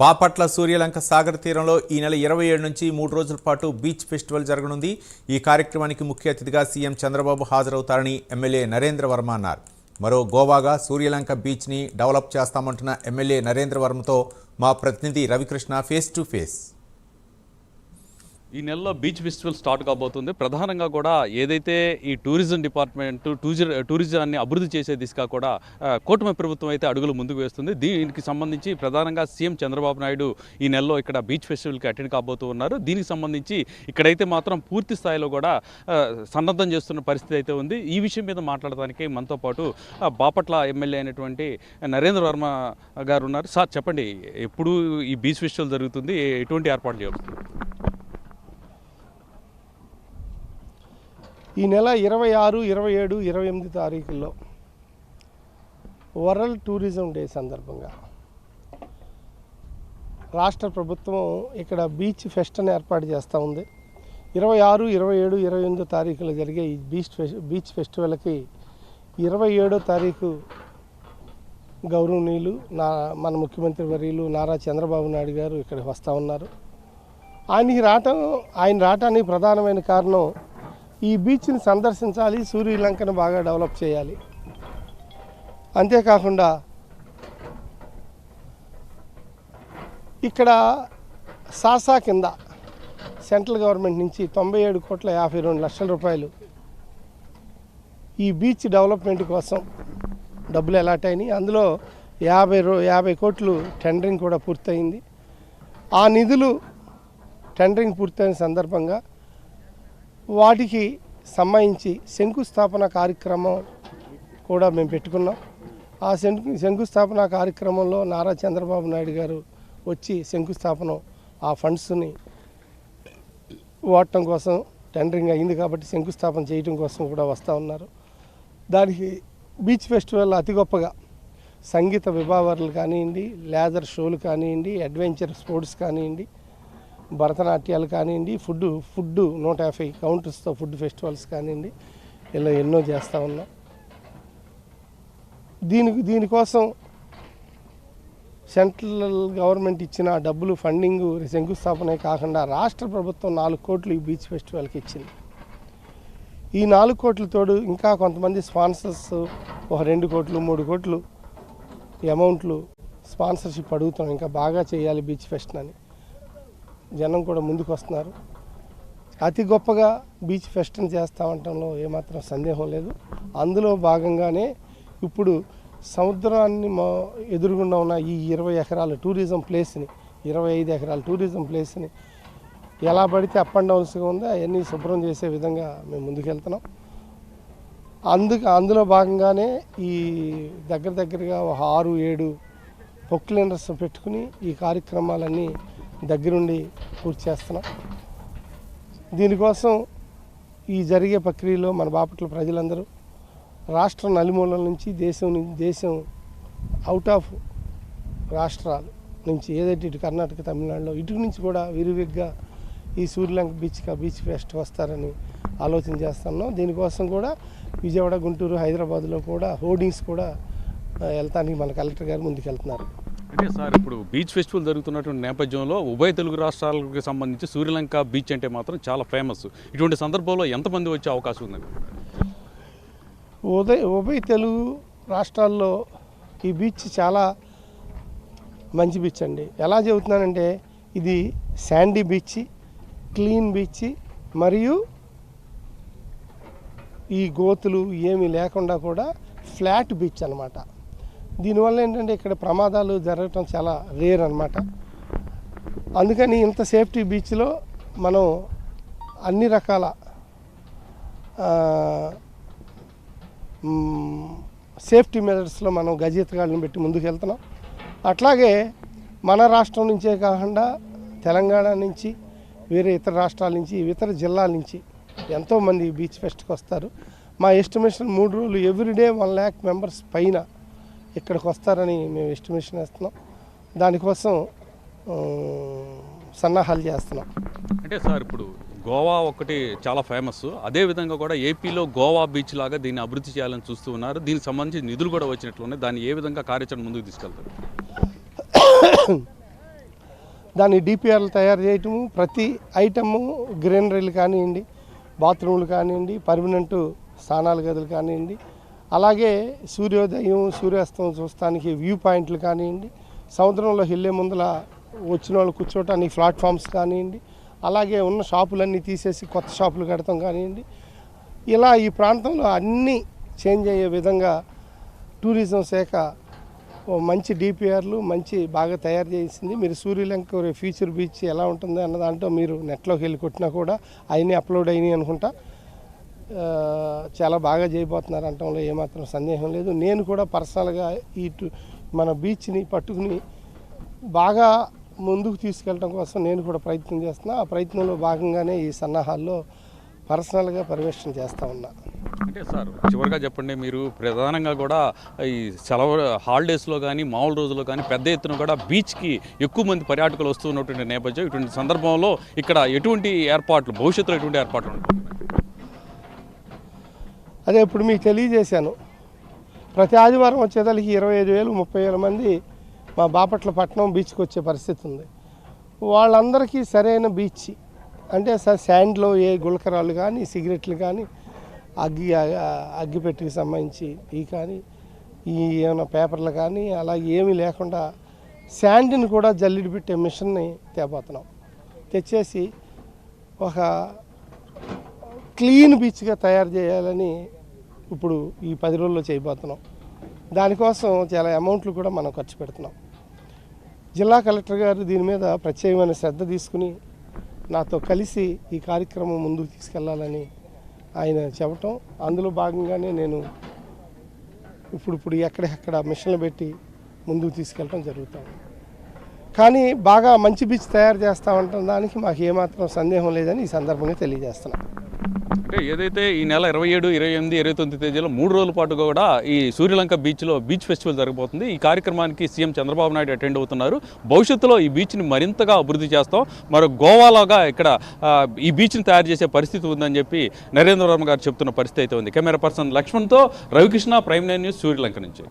బాపట్ల సూర్యలంక సాగర్ తీరంలో ఈ నెల ఇరవై ఏడు నుంచి మూడు రోజుల పాటు బీచ్ ఫెస్టివల్ జరగనుంది. ఈ కార్యక్రమానికి ముఖ్య అతిథిగా సీఎం చంద్రబాబు హాజరవుతారని ఎమ్మెల్యే నరేంద్ర వర్మ అన్నారు. మరో గోవాగా సూర్యలంక బీచ్ని డెవలప్ చేస్తామంటున్న ఎమ్మెల్యే నరేంద్ర వర్మతో మా ప్రతినిధి రవికృష్ణ ఫేస్ టు ఫేస్. ఈ నెలలో బీచ్ ఫెస్టివల్ స్టార్ట్ కాబోతుంది. ప్రధానంగా కూడా ఏదైతే ఈ టూరిజం డిపార్ట్మెంట్ టూరిజం టూరిజాన్ని అభివృద్ధి చేసే దిశగా కూడా కూటమి ప్రభుత్వం అయితే అడుగులు ముందుకు వేస్తుంది. దీనికి సంబంధించి ప్రధానంగా సీఎం చంద్రబాబు నాయుడు ఈ నెలలో ఇక్కడ బీచ్ ఫెస్టివల్కి అటెండ్ కాబోతూ ఉన్నారు. దీనికి సంబంధించి ఇక్కడైతే మాత్రం పూర్తి స్థాయిలో కూడా సన్నద్ధం చేస్తున్న పరిస్థితి అయితే ఉంది. ఈ విషయం మీద మాట్లాడడానికి మనతో పాటు బాపట్ల ఎమ్మెల్యే అయినటువంటి నరేంద్ర వర్మ గారు ఉన్నారు. సార్ చెప్పండి ఎప్పుడు ఈ బీచ్ ఫెస్టివల్ జరుగుతుంది? ఎటువంటి ఏర్పాట్లు చేస్తుంది ఈ నెల ఇరవై ఆరు ఇరవై ఏడు ఇరవై ఎనిమిది తారీఖుల్లో వరల్డ్ టూరిజం డే సందర్భంగా రాష్ట్ర ప్రభుత్వం ఇక్కడ బీచ్ ఫెస్ట్ని ఏర్పాటు చేస్తూ ఉంది. ఇరవై ఆరు ఇరవై ఏడు ఇరవై ఎనిమిదో తారీఖులో జరిగే ఈ బీచ్ బీచ్ ఫెస్టివల్కి ఇరవై ఏడో తారీఖు గౌరవనీయులు నా మన ముఖ్యమంత్రి వర్యులు నారా చంద్రబాబు నాయుడు గారు ఇక్కడికి వస్తూ ఉన్నారు. ఆయనకి రావటం ఆయన రావటానికి ప్రధానమైన కారణం ఈ బీచ్ని సందర్శించాలి సూర్యలంకను బాగా డెవలప్ చేయాలి. అంతేకాకుండా ఇక్కడ సాసా కింద సెంట్రల్ గవర్నమెంట్ నుంచి తొంభై ఏడు కోట్ల యాభై రెండు లక్షల రూపాయలు ఈ బీచ్ డెవలప్మెంట్ కోసం డబ్బులు ఎలాట్ అయినాయి. అందులో యాభై రో యాభై కోట్లు టెండరింగ్ కూడా పూర్తయింది. ఆ నిధులు టెండరింగ్ పూర్తయిన సందర్భంగా వాటికి సంబంధించి శంకుస్థాపన కార్యక్రమం కూడా మేము పెట్టుకున్నాం. ఆ శంకు శంకుస్థాపన కార్యక్రమంలో నారా చంద్రబాబు నాయుడు గారు వచ్చి శంకుస్థాపన ఆ ఫండ్స్ని వాడటం కోసం టెండరింగ్ అయింది కాబట్టి శంకుస్థాపన చేయటం కోసం కూడా వస్తూ ఉన్నారు. దానికి బీచ్ ఫెస్టివల్ అతి గొప్పగా సంగీత విభావాలు కానివ్వండి లేజర్ షోలు కానివ్వండి అడ్వెంచర్ స్పోర్ట్స్ కానివ్వండి భరతనాట్యాలు కానివ్వండి ఫుడ్ ఫుడ్ నూట యాభై కౌంటర్స్తో ఫుడ్ ఫెస్టివల్స్ కానివ్వండి ఇలా ఎన్నో చేస్తూ ఉన్నాం. దీనికి దీనికోసం సెంట్రల్ గవర్నమెంట్ ఇచ్చిన డబ్బులు ఫండింగ్ శంకుస్థాపనే కాకుండా రాష్ట్ర ప్రభుత్వం నాలుగు కోట్లు ఈ బీచ్ ఫెస్టివల్కి ఇచ్చింది. ఈ నాలుగు కోట్ల తోడు ఇంకా కొంతమంది స్పాన్సర్స్ ఒక రెండు కోట్లు మూడు కోట్లు అమౌంట్లు స్పాన్సర్షిప్ అడుగుతాం ఇంకా బాగా చేయాలి బీచ్ ఫెస్ట్ అని. జనం కూడా ముందుకు వస్తున్నారు. అతి గొప్పగా బీచ్ ఫెస్ట్ని చేస్తామంటంలో ఏమాత్రం సందేహం లేదు. అందులో భాగంగానే ఇప్పుడు సముద్రాన్ని మా ఎదురుగుండా ఉన్న ఈ ఇరవై ఎకరాల టూరిజం ప్లేస్ని ఇరవై ఐదు ఎకరాల టూరిజం ప్లేస్ని ఎలా పడితే అప్ అండ్ డౌన్స్గా ఉందో అవన్నీ శుభ్రం చేసే విధంగా మేము ముందుకెళ్తున్నాం. అందుకు అందులో భాగంగానే ఈ దగ్గర దగ్గరగా ఒక ఆరు ఏడు పొక్లెండర్స్ పెట్టుకుని ఈ కార్యక్రమాలన్నీ దగ్గరుండి పూర్తి చేస్తున్నాం. దీనికోసం ఈ జరిగే ప్రక్రియలో మన బాపట్ల ప్రజలందరూ రాష్ట్ర నలుమూలల నుంచి దేశం నుంచి దేశం అవుట్ ఆఫ్ రాష్ట్రాలు నుంచి ఏదైతే ఇటు కర్ణాటక తమిళనాడులో ఇటు నుంచి కూడా విరివిగ్గా ఈ సూర్యలంక బీచ్గా బీచ్ ఫెస్ట్ వస్తారని ఆలోచన చేస్తున్నాం. దీనికోసం కూడా విజయవాడ గుంటూరు హైదరాబాద్లో కూడా హోర్డింగ్స్ కూడా వెళ్తానికి మన కలెక్టర్ గారు ముందుకు వెళ్తున్నారు అంటే సార్ ఇప్పుడు బీచ్ ఫెస్టివల్ జరుగుతున్నటువంటి నేపథ్యంలో ఉభయ తెలుగు రాష్ట్రాలకు సంబంధించి సూర్యలంక బీచ్ అంటే మాత్రం చాలా ఫేమస్ ఇటువంటి సందర్భంలో ఎంతమంది వచ్చే అవకాశం ఉందండి? ఉదయ ఉభయ తెలుగు రాష్ట్రాల్లో ఈ బీచ్ చాలా మంచి బీచ్ అండి. ఎలా చెబుతున్నానంటే ఇది శాండీ బీచ్ క్లీన్ బీచ్ మరియు ఈ గోతులు ఏమీ లేకుండా కూడా ఫ్లాట్ బీచ్ అన్నమాట. దీనివల్ల ఏంటంటే ఇక్కడ ప్రమాదాలు జరగటం చాలా రేర్ అన్నమాట. అందుకని ఇంత సేఫ్టీ బీచ్లో మనం అన్ని రకాల సేఫ్టీ మెజర్స్లో మనం గజెత్గాళ్ళని పెట్టి ముందుకు వెళ్తున్నాం అట్లాగే మన రాష్ట్రం నుంచే కాకుండా తెలంగాణ నుంచి వేరే ఇతర రాష్ట్రాల నుంచి ఇతర జిల్లాల నుంచి ఎంతోమంది బీచ్ ఫెస్ట్కి వస్తారు. మా ఎస్టిమేషన్ మూడు రోజులు ఎవ్రీడే వన్ ల్యాక్ మెంబర్స్ పైన ఇక్కడికి వస్తారని మేము ఎస్టిమేషన్ వేస్తున్నాం. దానికోసం సన్నాహాలు చేస్తున్నాం. అంటే సార్ ఇప్పుడు గోవా ఒకటి చాలా ఫేమస్ అదే విధంగా కూడా ఏపీలో గోవా బీచ్ లాగా దీన్ని అభివృద్ధి చేయాలని చూస్తూ ఉన్నారు. దీనికి సంబంధించి నిధులు కూడా వచ్చినట్లు ఉన్నాయి. దాన్ని ఏ విధంగా కార్యాచరణ ముందుకు తీసుకెళ్తారు? దాని డిపిఆర్లు తయారు చేయటము ప్రతి ఐటము గ్రీనరీలు కానివ్వండి బాత్రూములు కానివ్వండి పర్మనెంట్ స్నానాల గదులు కానివ్వండి అలాగే సూర్యోదయం సూర్యాస్తం చూస్తానికి వ్యూ పాయింట్లు కానివ్వండి సముద్రంలో వెళ్ళే ముందల వచ్చిన వాళ్ళు కూర్చోవటానికి ప్లాట్ఫామ్స్ కానివ్వండి అలాగే ఉన్న షాపులన్నీ తీసేసి కొత్త షాపులు కడతాం కానివ్వండి. ఇలా ఈ ప్రాంతంలో అన్నీ చేంజ్ అయ్యే విధంగా టూరిజం శాఖ మంచి డిపిఆర్లు మంచి బాగా తయారు చేసింది. మీరు సూర్యలంక ఫ్యూచర్ బీచ్ ఎలా ఉంటుంది అన్న దాంట్లో మీరు నెట్లోకి వెళ్ళి కొట్టినా కూడా అవన్నీ అప్లోడ్ అయినాయి అనుకుంటా. చాలా బాగా చేయబోతున్నారు అనటంలో ఏమాత్రం సందేహం లేదు. నేను కూడా పర్సనల్గా ఈ మన బీచ్ని పట్టుకుని బాగా ముందుకు తీసుకెళ్ళడం కోసం నేను కూడా ప్రయత్నం చేస్తున్నా. ఆ ప్రయత్నంలో భాగంగానే ఈ సన్నాహాల్లో పర్సనల్గా పర్యవేక్షణ చేస్తూ ఉన్నా. అంటే సార్ చివరిగా చెప్పండి మీరు ప్రధానంగా కూడా ఈ సెలవు హాలిడేస్లో కానీ మామూలు రోజుల్లో కానీ పెద్ద ఎత్తున కూడా బీచ్కి ఎక్కువ మంది పర్యాటకులు వస్తున్నటువంటి నేపథ్యం. ఇటువంటి సందర్భంలో ఇక్కడ ఎటువంటి ఏర్పాట్లు భవిష్యత్తులో ఎటువంటి ఏర్పాట్లు ఉంటాయి? అదే ఇప్పుడు మీకు తెలియజేశాను. ప్రతి ఆదివారం వచ్చేదానికి ఇరవై ఐదు వేలు ముప్పై వేల మంది మా బాపట్ల పట్టణం బీచ్కి వచ్చే పరిస్థితి ఉంది. వాళ్ళందరికీ సరైన బీచ్ అంటే స- శాండ్లో ఏ గులకరాలు కానీ సిగరెట్లు కానీ అగ్గి అగ్గిపెట్టికి సంబంధించి ఈ కానీ ఈ ఏమైనా పేపర్లు కానీ అలా ఏమీ లేకుండా శాండ్ని కూడా జల్లిడి పెట్టే మిషన్ని తేపోతున్నాం తెచ్చేసి ఒక క్లీన్ బీచ్గా తయారు చేయాలని ఇప్పుడు ఈ పది రోజుల్లో చేయబోతున్నాం. దానికోసం చాలా అమౌంట్లు కూడా మనం ఖర్చు పెడుతున్నాం. జిల్లా కలెక్టర్ గారు దీని మీద ప్రత్యేకమైన శ్రద్ధ తీసుకుని నాతో కలిసి ఈ కార్యక్రమం ముందుకు తీసుకెళ్ళాలని ఆయన చెప్పటం. అందులో భాగంగానే నేను ఇప్పుడు ఇప్పుడు ఎక్కడెక్కడ మిషన్లు పెట్టి ముందుకు తీసుకెళ్ళటం జరుగుతుంది కానీ బాగా మంచి బీచ్ తయారు చేస్తామంటున్న దానికి మాకు ఏమాత్రం సందేహం లేదని ఈ సందర్భంగా తెలియజేస్తున్నాను అంటే ఏదైతే ఈ నెల ఇరవై ఏడు ఇరవై ఎనిమిది ఇరవై తొమ్మిది తేదీలో మూడు రోజుల పాటు కూడా ఈ సూర్యలంక బీచ్లో బీచ్ ఫెస్టివల్ జరగబోతుంది. ఈ కార్యక్రమానికి సీఎం చంద్రబాబు నాయుడు అటెండ్ అవుతున్నారు. భవిష్యత్తులో ఈ బీచ్ని మరింతగా అభివృద్ధి చేస్తాం. మరి గోవాలాగా ఇక్కడ ఈ బీచ్ని తయారు చేసే పరిస్థితి ఉందని చెప్పి నరేంద్ర వర్మ గారు చెప్తున్న పరిస్థితి అయితే ఉంది. Camera person లక్ష్మణ్తో Ravikrishna Prime Nine News Suryalanka నుంచి.